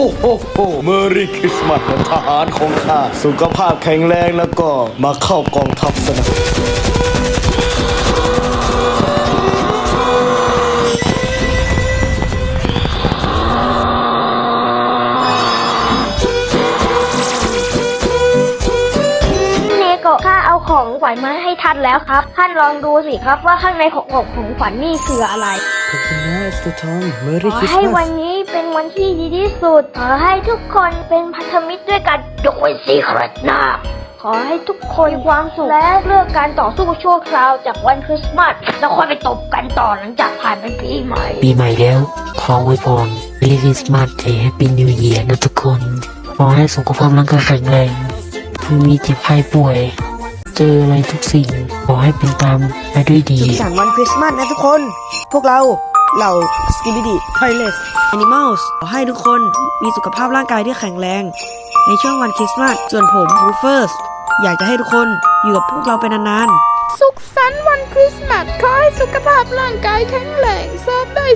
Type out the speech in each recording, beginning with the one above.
โฮโฮเมอรี่คริสต์มาสทหารของข้า สุขภาพแข็งแรงแล้วก็มาเข้ากองทัพซะนะเนโกะข้าเอาของขวัญมาให้ท่านแล้วครับ ท่านลองดูสิครับว่าข้างในของของของขวัญนี่คืออะไรขอบคุณนะเอสเตอร์ทอมเมอขรี่อคริสให้ต์มาวันสนี้ เป็นวันที่ดีที่สุด ขอให้ทุกคนเป็นพันธมิตรด้วยกันโดยสีครัตนาขอให้ทุกคนมีความสุขและเลิกการต่อสู้ชั่วคราวจากวันคริสต์มาสแล้วค่อยไปตบกันต่อหลังจากผ่านไปปีใหม่ ปีใหม่แล้ว ขออวยพรเมรีคริสต์มาสเฮปปี้นิวเยียร์นะทุกคน ขอให้สุขภาพร่างกายแข็งแรงไม่มีเจ็บไข้ป่วย เจออะไรทุกสิ่ง ขอให้เป็นตามไปด้วยดีสุขสันต์วันคริสต์มาสนะทุกคน พวกเรา เหล่าสกิบิดีไทเลสแอนิมอลส์ขอให้ทุกคนมีสุขภาพร่างกายที่แข็งแรง ในช่วงวันคริสต์มาสส่วนผมบูเฟิร์สอยากจะให้ทุกคนอยู่กับพวกเราไปนานๆ สุขสันต์วันคริสต์มาสขอให้สุขภาพร่างกายแข็งแรงสอบได้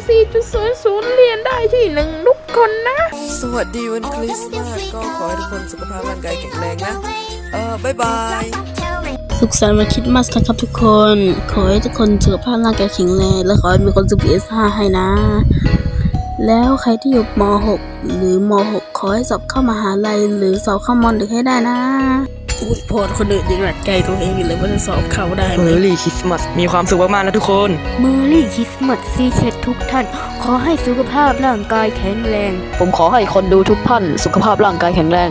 4.00 เรียนได้ที่หนึ่งทุกคนนะ สวัสดีวันคริสต์มาสก็ขอให้ทุกคนสุขภาพร่างกายแข็งแรงนะ เออบ๊ายบาย สุขสันต์วันคริสต์มาสนะครับทุกคน ขอให้ทุกคนสุขภาพร่างกายแข็งแรงและขอให้มีคนซื้อ PS5 ให้นะ แล้วใครที่อยู่ม .6 หรือม .6 ขอให้สอบเข้ามหาลัยหรือสอบเข้ามอดึกให้ได้นะอุ้ยพอดคนอื่นยังหนักใจตัวเองอยู่เลยว่าจะสอบเข้าได้ไหมเมอรี่คริสต์มาสมีความสุขมากๆนะทุกคนเมอรี่คริสต์มาสซีเคททุกท่าน ขอให้สุขภาพร่างกายแข็งแรง ผมขอให้คนดูทุกท่านสุขภาพร่างกายแข็งแรง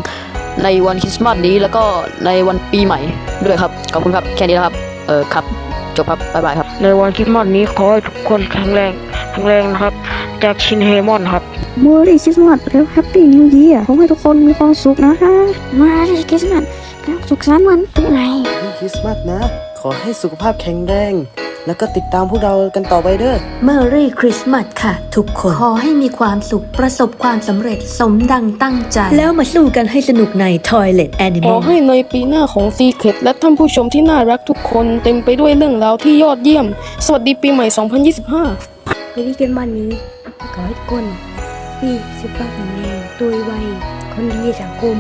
ในวันคริสต์มาสนี้แล้วก็ในวันปีใหม่ด้วยครับ ขอบคุณครับ แค่นี้นะครับ เออครับ จบครับ บ๊ายบายครับ ในวันคริสต์มาสนี้ขอให้ทุกคนแข็งแรงแข็งแรงนะครับ จากชินเฮมอนครับเมอรี่คริสต์มาสแล้วแฮปปี้นิวเยียร์ขอให้ทุกคนมีความสุขนะฮะเมอรี่คริสต์มาสแล้วสุขสันต์วันปีใหม่วันคริสต์มาสนะ ขอให้สุขภาพแข็งแรง แล้วก็ติดตามพวกเรากันต่อไปเด้อเมอรี่คริสต์มาสค่ะ ทุกคน ขอให้มีความสุขประสบความสำเร็จสมดังตั้งใจ แล้วมาสู้กันให้สนุกใน Toilet ขอ Animal ให้ในปีหน้าของ Secret และท่านผู้ชมที่น่ารักทุกคนเต็มไปด้วยเรื่องราวที่ยอดเยี่ยม สวัสดีปีใหม่ 2025ในที่เกินวันนี้ขอให้ทุกคนมีสุขภาพแข็งแรงตัวไวคนดีในสังคม